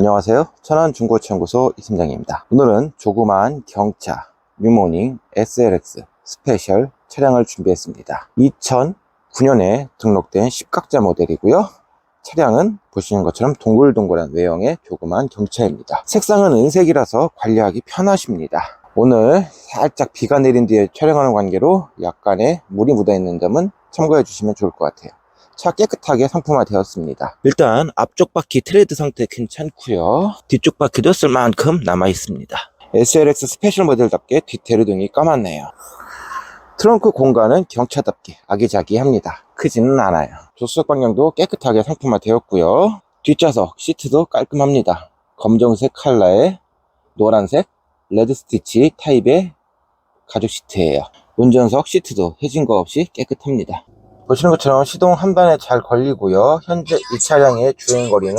안녕하세요. 천안중고차연구소 이팀장입니다. 오늘은 조그만 경차 뉴모닝 SLX 스페셜 차량을 준비했습니다. 2009년에 등록된 10각자 모델이고요. 차량은 보시는 것처럼 동글동글한 외형의 조그만 경차입니다. 색상은 은색이라서 관리하기 편하십니다. 오늘 살짝 비가 내린 뒤에 촬영하는 관계로 약간의 물이 묻어 있는 점은 참고해 주시면 좋을 것 같아요. 차 깨끗하게 상품화 되었습니다. 일단 앞쪽 바퀴 트레드 상태 괜찮고요. 뒤쪽 바퀴도 쓸만큼 남아 있습니다. SLX 스페셜 모델답게 디테일 등이 까맣네요. 트렁크 공간은 경차답게 아기자기합니다. 크지는 않아요. 조수석 방향도 깨끗하게 상품화 되었고요. 뒷좌석 시트도 깔끔합니다. 검정색 컬러에 노란색 레드 스티치 타입의 가죽 시트예요. 운전석 시트도 해진 거 없이 깨끗합니다. 보시는 것처럼 시동 한 단에 잘 걸리고요. 현재 이 차량의 주행 거리는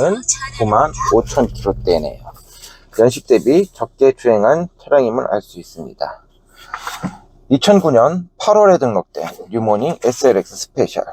9만 5천 킬로대네요. 연식 대비 적게 주행한 차량임을 알 수 있습니다. 2009년 8월에 등록된 뉴모닝 SLX 스페셜.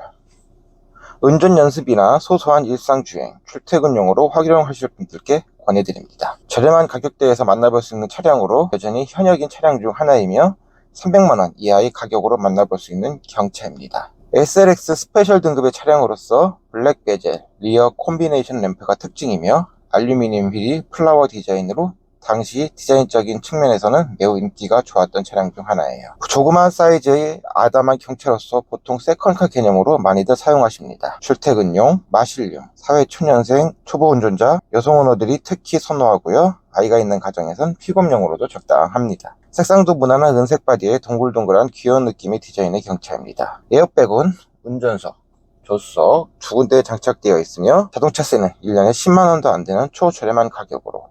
운전 연습이나 소소한 일상 주행, 출퇴근용으로 활용하실 분들께 권해드립니다. 저렴한 가격대에서 만나볼 수 있는 차량으로 여전히 현역인 차량 중 하나이며 300만원 이하의 가격으로 만나볼 수 있는 경차입니다. SLX 스페셜 등급의 차량으로서 블랙 베젤, 리어 콤비네이션 램프가 특징이며 알루미늄 휠이 플라워 디자인으로 당시 디자인적인 측면에서는 매우 인기가 좋았던 차량 중 하나예요. 조그마한 사이즈의 아담한 경차로서 보통 세컨카 개념으로 많이들 사용하십니다. 출퇴근용, 마실용, 사회초년생, 초보 운전자, 여성 오너들이 특히 선호하고요. 아이가 있는 가정에선 픽업용으로도 적당합니다. 색상도 무난한 은색 바디에 동글동글한 귀여운 느낌의 디자인의 경차입니다. 에어백은 운전석, 조수석 두 군데에 장착되어 있으며 자동차세는 1년에 10만원도 안 되는 초저렴한 가격으로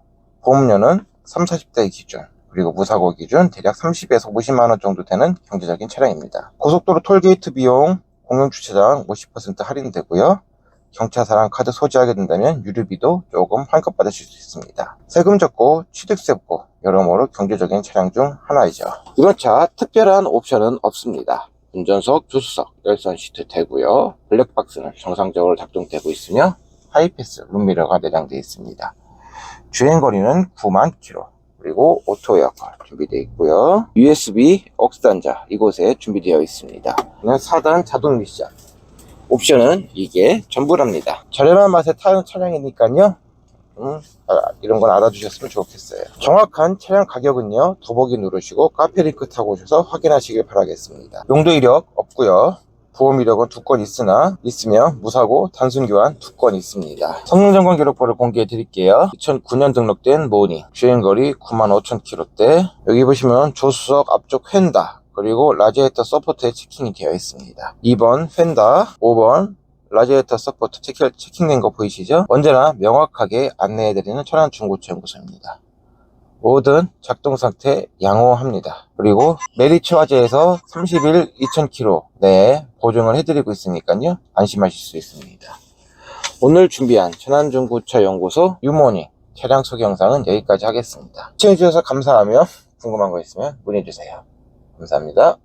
보험료는 3, 40대 기준 그리고 무사고 기준 대략 30에서 50만원 정도 되는 경제적인 차량입니다. 고속도로 톨게이트 비용 공용주차장 50% 할인되고요. 경차사랑 카드 소지하게 된다면 유류비도 조금 환급 받으실 수 있습니다. 세금 적고 취득세 없고 여러모로 경제적인 차량 중 하나이죠. 이번 차 특별한 옵션은 없습니다. 운전석, 조수석, 열선 시트 되고요. 블랙박스는 정상적으로 작동되고 있으며 하이패스 룸미러가 내장되어 있습니다. 주행거리는 9만 킬로 그리고 오토 에어컨 준비되어 있고요. USB 억스 단자 이곳에 준비되어 있습니다. 4단 자동 미션 옵션은 이게 전부랍니다. 저렴한 맛에 타는 차량이니까요. 음, 아, 이런 건 알아두셨으면 좋겠어요. 정확한 차량 가격은요, 더보기 누르시고 카페 링크 타고 오셔서 확인하시길 바라겠습니다. 용도 이력 없고요. 보험 이력은 두 건 있으나 있으면 무사고 단순 교환 두 건 있습니다. 성능 점검 기록부를 공개해 드릴게요. 2009년 등록된 모닝 주행거리 95,000km대 여기 보시면 조수석 앞쪽 휀다 그리고 라지에이터 서포트에 체킹이 되어 있습니다. 2번 휀다 5번 라지에이터 서포트 체킹, 체킹된 거 보이시죠? 언제나 명확하게 안내해드리는 천안 중고차 연구소입니다. 모든 작동 상태 양호합니다. 그리고 메리츠 화재에서 30일 2000km 내에 보증을 해드리고 있으니까요. 안심하실 수 있습니다. 오늘 준비한 천안중고차 연구소 유모닝 차량 소개 영상은 여기까지 하겠습니다. 시청해주셔서 감사하며 궁금한 거 있으면 문의주세요. 감사합니다.